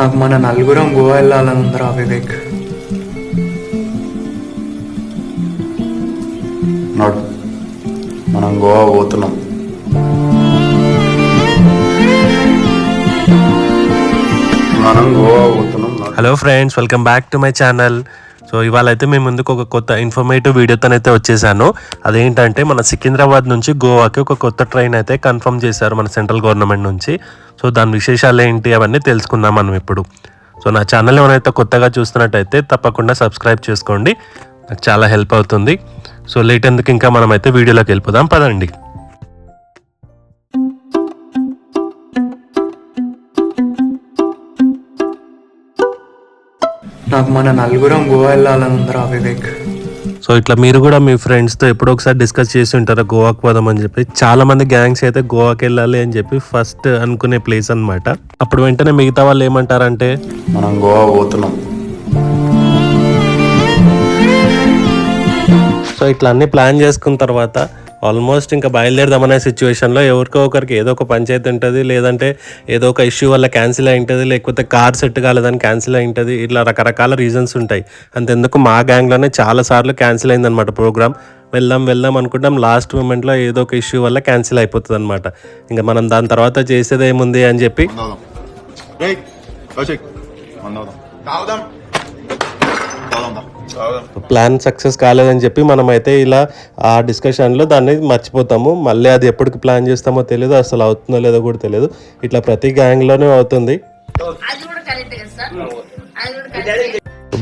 నాకు మన నలుగురం గోవా వెళ్ళాలని ఉందిరా వివేక్. నడు. మనం గోవా పోతున్నాం. మనం గోవా పోతున్నాం. Hello friends welcome back to my channel so ఇవాళ అయితే మేము ముందుకు ఒక కొత్త ఇన్ఫర్మేటివ్ వీడియోతో అయితే వచ్చేసాను. అదేంటంటే మన సికింద్రాబాద్ నుంచి గోవాకి ఒక కొత్త ట్రైన్ అయితే కన్ఫర్మ్ చేశారు మన సెంట్రల్ గవర్నమెంట్ నుంచి. సో దాని విశేషాలు ఏంటి అవన్నీ తెలుసుకుందాం మనం ఇప్పుడు. సో నా ఛానల్ ఏమైనా కొత్తగా చూస్తున్నట్టయితే తప్పకుండా సబ్స్క్రైబ్ చేసుకోండి. నాకు చాలా హెల్ప్ అవుతుంది. సో లేట్ ఎందుకు ఇంకా మనమైతే వీడియోలోకి వెళ్ళిపోదాం. పదండి. నాకు మన నలుగురం గోవా వెళ్ళాలని ఉందిరా వివేక్. సో ఇట్లా మీరు కూడా మీ ఫ్రెండ్స్తో ఎప్పుడో ఒకసారి డిస్కస్ చేసి ఉంటారా గోవాకి పోదాం అని చెప్పి? చాలా మంది గ్యాంగ్స్ అయితే గోవాకి వెళ్ళాలి అని చెప్పి ఫస్ట్ అనుకునే ప్లేస్ అన్నమాట. అప్పుడు వెంటనే మిగతా వాళ్ళు ఏమంటారంటే? మనం గోవా పోతున్నాం. సో ఇట్లా అన్ని ప్లాన్ చేసుకున్న తర్వాత ఆల్మోస్ట్ ఇంకా బయలుదేరదామనే సిచ్యువేషన్లో ఎవరికో ఒకరికి ఏదో ఒక పంచాయతీ ఉంటుంది లేదంటే ఏదో ఒక ఇష్యూ వల్ల క్యాన్సిల్ అయి ఉంటుంది లేకపోతే కార్ సెట్ కాలేదని క్యాన్సిల్ అయి ఉంటుంది. ఇట్లా రకరకాల రీజన్స్ ఉంటాయి. అంతెందుకు మా గ్యాంగ్లోనే చాలా సార్లు క్యాన్సిల్ అయిందనమాట ప్రోగ్రామ్ వెళ్దాం వెళ్దాం అనుకుంటాం. లాస్ట్ మూమెంట్లో ఏదో ఒక ఇష్యూ వల్ల క్యాన్సిల్ అయిపోతుంది అనమాట ఇంకా మనం దాని తర్వాత చేసేది ఏముంది అని చెప్పి తాగుదాం. తాగుదాం ప్లాన్ సక్సెస్ కాలేదని చెప్పి మనం అయితే ఇలా ఆ డిస్కషన్లో దాన్ని మర్చిపోతాము. మళ్ళీ అది ఎప్పటికి ప్లాన్ చేస్తామో తెలియదు అసలు అవుతుందో లేదో కూడా తెలియదు ఇట్లా ప్రతి గ్యాంగ్లోనే అవుతుంది.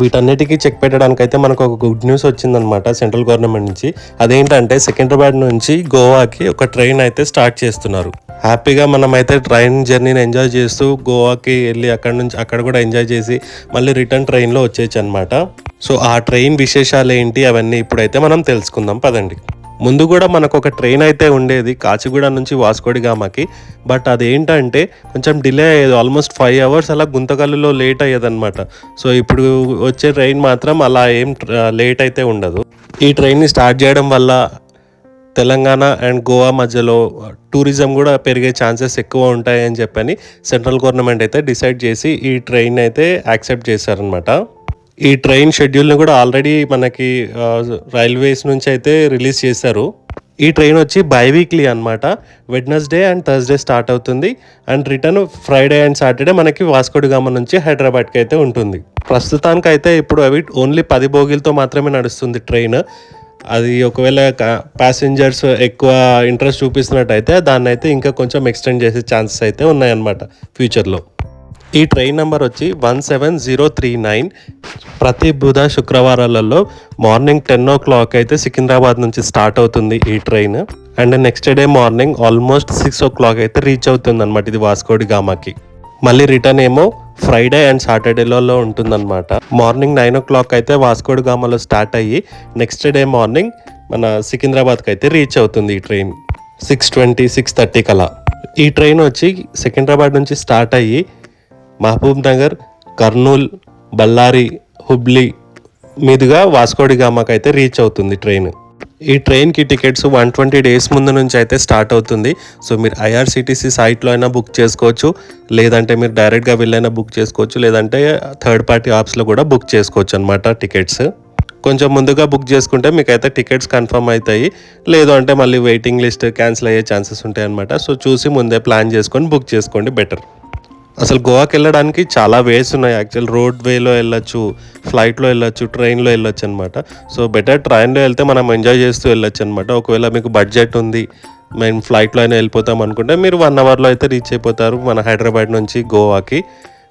వీటన్నిటికీ చెక్ పెట్టడానికి అయితే మనకు ఒక గుడ్ న్యూస్ వచ్చిందనమాట సెంట్రల్ గవర్నమెంట్ నుంచి. అదేంటంటే సికింద్రాబాద్ నుంచి గోవాకి ఒక ట్రైన్ అయితే స్టార్ట్ చేస్తున్నారు. హ్యాపీగా మనమైతే ట్రైన్ జర్నీని ఎంజాయ్ చేస్తూ గోవాకి వెళ్ళి అక్కడ నుంచి అక్కడ కూడా ఎంజాయ్ చేసి మళ్ళీ రిటర్న్ ట్రైన్లో వచ్చేయచ్చు అనమాట సో ఆ ట్రైన్ విశేషాలు ఏంటి అవన్నీ ఇప్పుడైతే మనం తెలుసుకుందాం. పదండి. ముందు కూడా మనకు ఒక ట్రైన్ అయితే ఉండేది కాచిగూడ నుంచి వాస్కోడిగామకి బట్ అది ఏంటంటే కొంచెం డిలే అయ్యేది. ఆల్మోస్ట్ ఫైవ్ అవర్స్ అలా గుంతకల్లులో లేట్ అయ్యేదన్నమాట. సో ఇప్పుడు వచ్చే ట్రైన్ మాత్రం అలా ఏం లేట్ అయితే ఉండదు. ఈ ట్రైన్ని స్టార్ట్ చేయడం వల్ల తెలంగాణ అండ్ గోవా మధ్యలో టూరిజం కూడా పెరిగే ఛాన్సెస్ ఎక్కువ ఉంటాయని చెప్పని సెంట్రల్ గవర్నమెంట్ అయితే డిసైడ్ చేసి ఈ ట్రైన్ అయితే యాక్సెప్ట్ చేశారనమాట ఈ ట్రైన్ షెడ్యూల్ని కూడా ఆల్రెడీ మనకి రైల్వేస్ నుంచి అయితే రిలీజ్ చేశారు. ఈ ట్రైన్ వచ్చి బై వీక్లీ అనమాట వెడ్నెస్డే అండ్ థర్స్డే స్టార్ట్ అవుతుంది. And return Friday and Saturday మనకి వాస్కోడిగామ నుంచి హైదరాబాద్కి అయితే ఉంటుంది. ప్రస్తుతానికి అయితే ఇప్పుడు అవి ఓన్లీ పది బోగిలతో మాత్రమే నడుస్తుంది ట్రైన్ అది ఒకవేళ ప్యాసింజర్స్ ఎక్కువ ఇంట్రెస్ట్ చూపిస్తున్నట్టయితే దాన్ని అయితే ఇంకా కొంచెం ఎక్స్టెండ్ చేసే ఛాన్సెస్ అయితే ఉన్నాయన్నమాట ఫ్యూచర్లో ఈ ట్రైన్ నెంబర్ వచ్చి one seven zero three nine ప్రతి బుధ శుక్రవారాలలో మార్నింగ్ టెన్ ఓ క్లాక్ అయితే సికింద్రాబాద్ నుంచి స్టార్ట్ అవుతుంది ఈ train and next day morning almost six o'clock అయితే రీచ్ అవుతుంది అనమాట ఇది వాస్కోడి గామాకి. మళ్ళీ రిటర్న్ ఏమో ఫ్రైడే అండ్ సాటర్డేలలో ఉంటుందన్నమాట. మార్నింగ్ నైన్ ఓ క్లాక్ అయితే వాస్కోడి గామాలో స్టార్ట్ అయ్యి నెక్స్ట్ డే మార్నింగ్ మన సికింద్రాబాద్కి అయితే రీచ్ అవుతుంది ఈ train six twenty six thirty కలా ఈ ట్రైన్ వచ్చి సికింద్రాబాద్ నుంచి స్టార్ట్ అయ్యి మహబూబ్ నగర్ కర్నూల్ బళ్ళారి హుబ్లీ మీదుగా వాస్కోడి గామాకి అయితే రీచ్ అవుతుంది ట్రైన్ ఈ ట్రైన్కి టికెట్స్ వన్ ట్వంటీ డేస్ ముందు నుంచి అయితే స్టార్ట్ అవుతుంది. సో మీరు ఐఆర్సిటీసీ సైట్లో అయినా బుక్ చేసుకోవచ్చు. లేదంటే మీరు డైరెక్ట్గా వెళ్ళైనా బుక్ చేసుకోవచ్చు. లేదంటే థర్డ్ పార్టీ యాప్స్లో కూడా బుక్ చేసుకోవచ్చు అనమాట టికెట్స్. కొంచెం ముందుగా బుక్ చేసుకుంటే మీకు అయితే టికెట్స్ కన్ఫర్మ్ అవుతాయి. లేదు అంటే మళ్ళీ వెయిటింగ్ లిస్ట్ క్యాన్సిల్ అయ్యే ఛాన్సెస్ ఉంటాయి అనమాట సో చూసి ముందే ప్లాన్ చేసుకొని బుక్ చేసుకోండి బెటర్. అసలు గోవాకి వెళ్ళడానికి చాలా వేస్ ఉన్నాయి. యాక్చువల్ రోడ్ వేలో వెళ్ళొచ్చు ఫ్లైట్లో వెళ్ళొచ్చు ట్రైన్లో వెళ్ళొచ్చు అనమాట సో బెటర్ ట్రైన్లో వెళ్తే మనం ఎంజాయ్ చేస్తూ వెళ్ళొచ్చు అనమాట ఒకవేళ మీకు బడ్జెట్ ఉంది మేము ఫ్లైట్లో అయినా వెళ్ళిపోతాం అనుకుంటే మీరు వన్ అవర్లో అయితే రీచ్ అయిపోతారు మన హైదరాబాద్ నుంచి గోవాకి.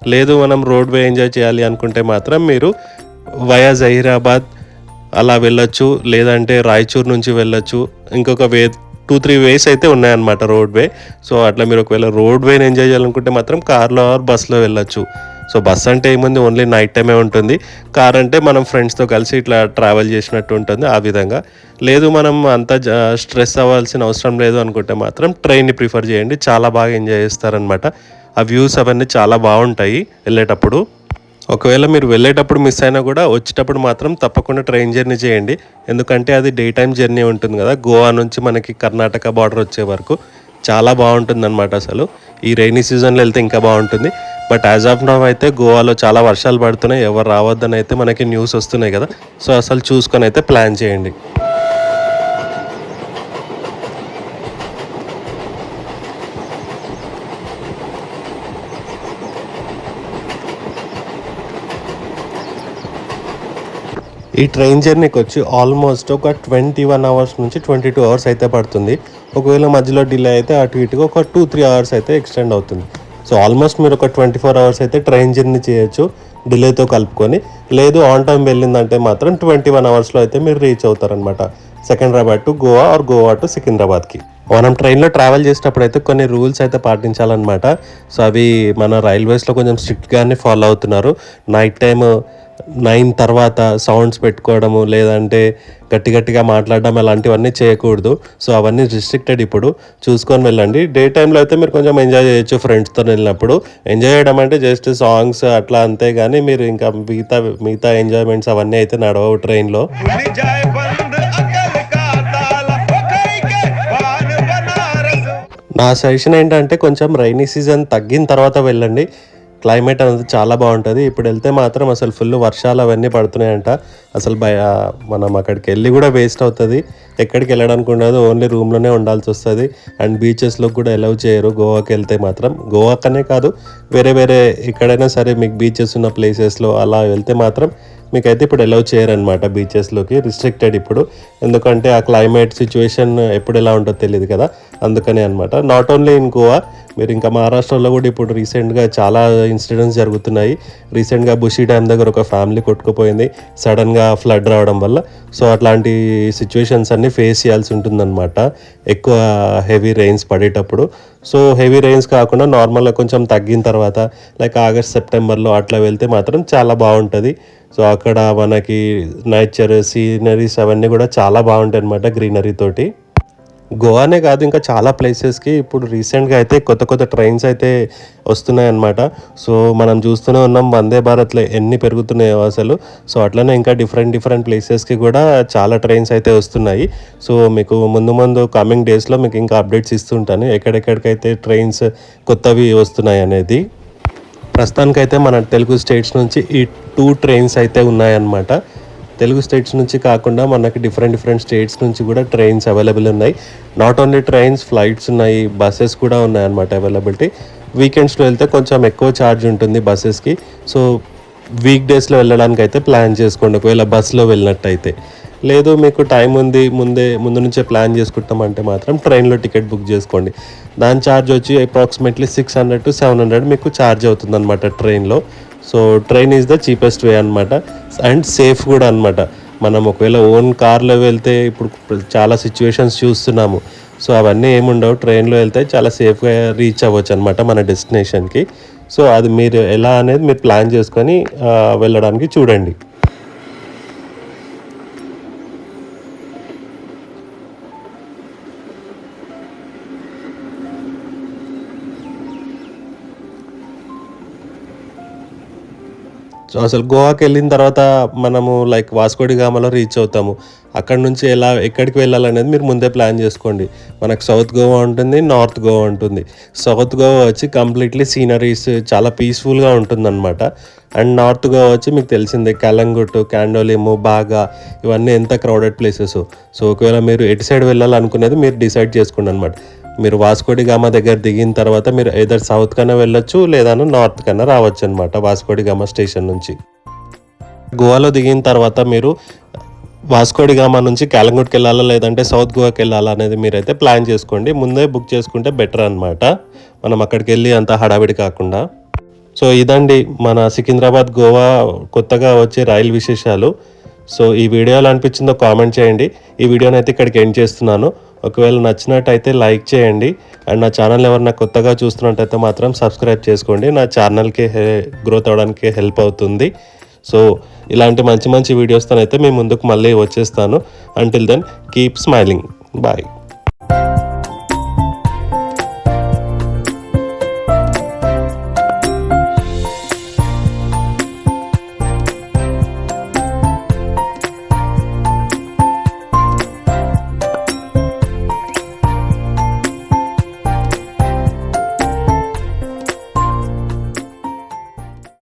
లేదు మనం రోడ్ వే ఎంజాయ్ చేయాలి అనుకుంటే మాత్రం మీరు వయా జహీరాబాద్ అలా వెళ్ళొచ్చు. లేదంటే రాయచూర్ నుంచి వెళ్ళొచ్చు. ఇంకొక వే టూ త్రీ వేస్ అయితే ఉన్నాయన్నమాట రోడ్ వే సో అట్లా మీరు ఒకవేళ రోడ్ వేని ఎంజాయ్ చేయాలనుకుంటే మాత్రం కార్లో ఆర్ బస్లో వెళ్ళొచ్చు. సో బస్ అంటే ఏముంది? ఓన్లీ నైట్ టైమే ఉంటుంది. కార్ అంటే మనం ఫ్రెండ్స్తో కలిసి ఇట్లా ట్రావెల్ చేసినట్టు ఉంటుంది ఆ విధంగా. లేదు మనం అంత స్ట్రెస్ అవ్వాల్సిన అవసరం లేదు అనుకుంటే మాత్రం ట్రైన్ని ప్రిఫర్ చేయండి. చాలా బాగా ఎంజాయ్ చేస్తారనమాట ఆ వ్యూస్ అవన్నీ చాలా బాగుంటాయి వెళ్ళేటప్పుడు. ఒకవేళ మీరు వెళ్ళేటప్పుడు మిస్ అయినా కూడా వచ్చేటప్పుడు మాత్రం తప్పకుండా ట్రైన్ జర్నీ చేయండి. ఎందుకంటే అది డే టైం జర్నీ ఉంటుంది కదా. గోవా నుంచి మనకి కర్ణాటక బార్డర్ వచ్చే వరకు చాలా బాగుంటుంది అనమాట అసలు. ఈ రైనీ సీజన్లో వెళ్తే ఇంకా బాగుంటుంది. బట్ యాజ్ ఆఫ్ నవ్ అయితే గోవాలో చాలా వర్షాలు పడుతున్నాయి. ఎవరు రావద్దని అయితే మనకి న్యూస్ వస్తున్నాయి కదా. సో అసలు చూసుకొని అయితే ప్లాన్ చేయండి. ఈ ట్రైన్ జర్నీకి వచ్చి ఆల్మోస్ట్ ఒక ట్వంటీ వన్ అవర్స్ నుంచి ట్వంటీ టూ అవర్స్ అయితే పడుతుంది. ఒకవేళ మధ్యలో డిలే అయితే అటు ఇటుగా ఒక టూ త్రీ అవర్స్ అయితే ఎక్స్టెండ్ అవుతుంది. సో ఆల్మోస్ట్ మీరు ఒక ట్వంటీ ఫోర్ అవర్స్ అయితే ట్రైన్ జర్నీ చేయొచ్చు డిలేతో కలుపుకొని. లేదు ఆన్ టైం వెళ్ళిందంటే మాత్రం ట్వంటీ వన్ అవర్స్లో అయితే మీరు రీచ్ అవుతారనమాట Secunderabad to Goa or Goa to సికింద్రాబాద్కి. మనం ట్రైన్లో ట్రావెల్ చేసేటప్పుడు అయితే కొన్ని రూల్స్ అయితే పాటించాలన్నమాట. సో అవి మన రైల్వేస్లో కొంచెం స్ట్రిక్ట్గానే ఫాలో అవుతున్నారు. నైట్ టైం నైన్ తర్వాత సౌండ్స్ పెట్టుకోవడము లేదంటే గట్టి గట్టిగా మాట్లాడడం అలాంటివన్నీ చేయకూడదు. సో అవన్నీ రిస్ట్రిక్టెడ్ ఇప్పుడు. చూసుకొని వెళ్ళండి. డే టైంలో అయితే మీరు కొంచెం ఎంజాయ్ చేయొచ్చు ఫ్రెండ్స్తో వెళ్ళినప్పుడు. ఎంజాయ్ చేయడం అంటే జస్ట్ సాంగ్స్ అట్లా అంతే కానీ మీరు ఇంకా మిగతా మిగతా ఎంజాయ్మెంట్స్ అవన్నీ అయితే నడవవు ట్రైన్లో నా సజెషన్ ఏంటంటే కొంచెం రైనీ సీజన్ తగ్గిన తర్వాత వెళ్ళండి. క్లైమేట్ అనేది చాలా బాగుంటుంది. ఇప్పుడు వెళ్తే మాత్రం అసలు ఫుల్ వర్షాలు అవన్నీ పడుతున్నాయంట. అసలు భయ మనం అక్కడికి వెళ్ళి కూడా వేస్ట్ అవుతుంది. ఎక్కడికి వెళ్ళడానికి ఉండదు. ఓన్లీ రూమ్లోనే ఉండాల్సి వస్తుంది. అండ్ బీచెస్లో కూడా ఎలవ్ చేయరు. గోవాకి వెళ్తే మాత్రం. గోవాకనే కాదు వేరే వేరే ఎక్కడైనా సరే మీకు బీచెస్ ఉన్న ప్లేసెస్లో అలా వెళ్తే మాత్రం మీకైతే ఇప్పుడు అలౌ చేయరనమాట బీచెస్లోకి రిస్ట్రిక్టెడ్ ఇప్పుడు. ఎందుకంటే ఆ క్లైమేట్ సిచ్యువేషన్ ఎప్పుడు ఎలా ఉంటుందో తెలియదు కదా. అందుకనే అనమాట నాట్ ఓన్లీ ఇన్ గోవా మీరు ఇంకా మహారాష్ట్రలో కూడా ఇప్పుడు రీసెంట్గా చాలా ఇన్సిడెంట్స్ జరుగుతున్నాయి. రీసెంట్గా బుషి డ్యామ్ దగ్గర ఒక ఫ్యామిలీ కొట్టుకుపోయింది. సడన్గా ఫ్లడ్ రావడం వల్ల. సో అట్లాంటి సిచ్యువేషన్స్ అన్నీ ఫేస్ చేయాల్సి ఉంటుందన్నమాట. ఎక్కువ హెవీ రెయిన్స్ పడేటప్పుడు. సో హెవీ రెయిన్స్ కాకుండా నార్మల్గా కొంచెం తగ్గిన తర్వాత లైక్ ఆగస్ట్ సెప్టెంబర్లో అట్లా వెళ్తే మాత్రం చాలా బాగుంటుంది. సో అక్కడ మనకి నేచర్ సీనరీస్ అవన్నీ కూడా చాలా బాగుంటాయి అనమాట గ్రీనరీ తోటి. గోవానే కాదు ఇంకా చాలా ప్లేసెస్కి ఇప్పుడు రీసెంట్గా అయితే కొత్త కొత్త ట్రైన్స్ అయితే వస్తున్నాయి అన్నమాట సో మనం చూస్తూనే ఉన్నాం వందే భారత్లో ఎన్ని పెరుగుతున్నాయో అసలు. సో అట్లనే ఇంకా డిఫరెంట్ డిఫరెంట్ ప్లేసెస్కి కూడా చాలా ట్రైన్స్ అయితే వస్తున్నాయి. సో మీకు ముందు ముందు కమింగ్ డేస్లో మీకు ఇంకా అప్డేట్స్ ఇస్తుంటాను ఎక్కడెక్కడికైతే ట్రైన్స్ కొత్తవి వస్తున్నాయి అనేది. ప్రస్తుతానికైతే మన తెలుగు స్టేట్స్ నుంచి ఈ టూ ట్రైన్స్ అయితే ఉన్నాయన్నమాట. తెలుగు స్టేట్స్ నుంచి కాకుండా మనకి డిఫరెంట్ డిఫరెంట్ స్టేట్స్ నుంచి కూడా ట్రైన్స్ అవైలబుల్ ఉన్నాయి. నాట్ ఓన్లీ ట్రైన్స్ ఫ్లైట్స్ ఉన్నాయి బస్సెస్ కూడా ఉన్నాయి అన్నమాట అవైలబిలిటీ వీకెండ్స్లో వెళ్తే కొంచెం ఎక్కువ ఛార్జ్ ఉంటుంది బస్సెస్కి సో వీక్ డేస్లో వెళ్ళడానికి అయితే ప్లాన్ చేసుకోండి. ఒకవేళ బస్సులో వెళ్ళినట్టయితే. లేదు మీకు టైం ఉంది ముందే ముందు నుంచే ప్లాన్ చేసుకుంటామంటే మాత్రం ట్రైన్లో టికెట్ బుక్ చేసుకోండి. దాని ఛార్జ్ వచ్చి approximately six hundred to seven hundred మీకు ఛార్జ్ అవుతుంది అనమాట ట్రైన్లో so train is the cheapest way అనమాట అండ్ సేఫ్ కూడా అనమాట మనం ఒకవేళ ఓన్ కార్లో వెళ్తే ఇప్పుడు చాలా సిచ్యువేషన్స్ చూస్తున్నాము. సో అవన్నీ ఏముండవు. ట్రైన్లో వెళ్తే చాలా సేఫ్గా రీచ్ అవ్వచ్చు అనమాట మన డెస్టినేషన్కి సో అది మీరు ఎలా అనేది మీరు ప్లాన్ చేసుకొని వెళ్ళడానికి చూడండి. సో అసలు గోవాకి వెళ్ళిన తర్వాత మనము లైక్ వాస్కోడి గామలో రీచ్ అవుతాము. అక్కడ నుంచి ఎలా ఎక్కడికి వెళ్ళాలనేది మీరు ముందే ప్లాన్ చేసుకోండి. మనకు సౌత్ గోవా ఉంటుంది నార్త్ గోవా ఉంటుంది. సౌత్ గోవా వచ్చి కంప్లీట్లీ సీనరీస్ చాలా పీస్ఫుల్గా ఉంటుందన్నమాట. అండ్ నార్త్ గోవా వచ్చి మీకు తెలిసిందే కలంగుట్టు క్యాండోలిము బాగా ఇవన్నీ ఎంత క్రౌడెడ్ ప్లేసెస్ సో ఒకవేళ మీరు ఎటు సైడ్ వెళ్ళాలనుకునేది మీరు డిసైడ్ చేసుకోండి అనమాట మీరు వాస్కోడి గామా దగ్గర దిగిన తర్వాత మీరు ఏదర్ సౌత్ కన్నా వెళ్ళొచ్చు లేదా నార్త్ కన్నా రావచ్చు అనమాట వాస్కోడి గామా స్టేషన్ నుంచి. గోవాలో దిగిన తర్వాత మీరు వాస్కోడి గామా నుంచి కాలంగుట్కి వెళ్ళాలా లేదంటే సౌత్ గోవాకి వెళ్ళాలా అనేది మీరైతే ప్లాన్ చేసుకోండి. ముందే బుక్ చేసుకుంటే బెటర్ అనమాట మనం అక్కడికి వెళ్ళి అంత హడావిడి కాకుండా. సో ఇదండి మన సికింద్రాబాద్ గోవా కొత్తగా వచ్చే రైలు విశేషాలు. సో ఈ వీడియో ఎలా అనిపించిందో కామెంట్ చేయండి. ఈ వీడియోని అయితే ఇక్కడికి ఎండ్ చేస్తున్నాను. ఒకవేళ నచ్చినట్టయితే లైక్ చేయండి. అండ్ నా ఛానల్ ఎవరన్నా కొత్తగా చూస్తున్నట్టయితే మాత్రం సబ్స్క్రైబ్ చేసుకోండి. నా ఛానల్కి గ్రోత్ అవ్వడానికి హెల్ప్ అవుతుంది. సో ఇలాంటి మంచి మంచి వీడియోస్తోనైతే మీ ముందుకు మళ్ళీ వచ్చేస్తాను. Until then keep smiling bye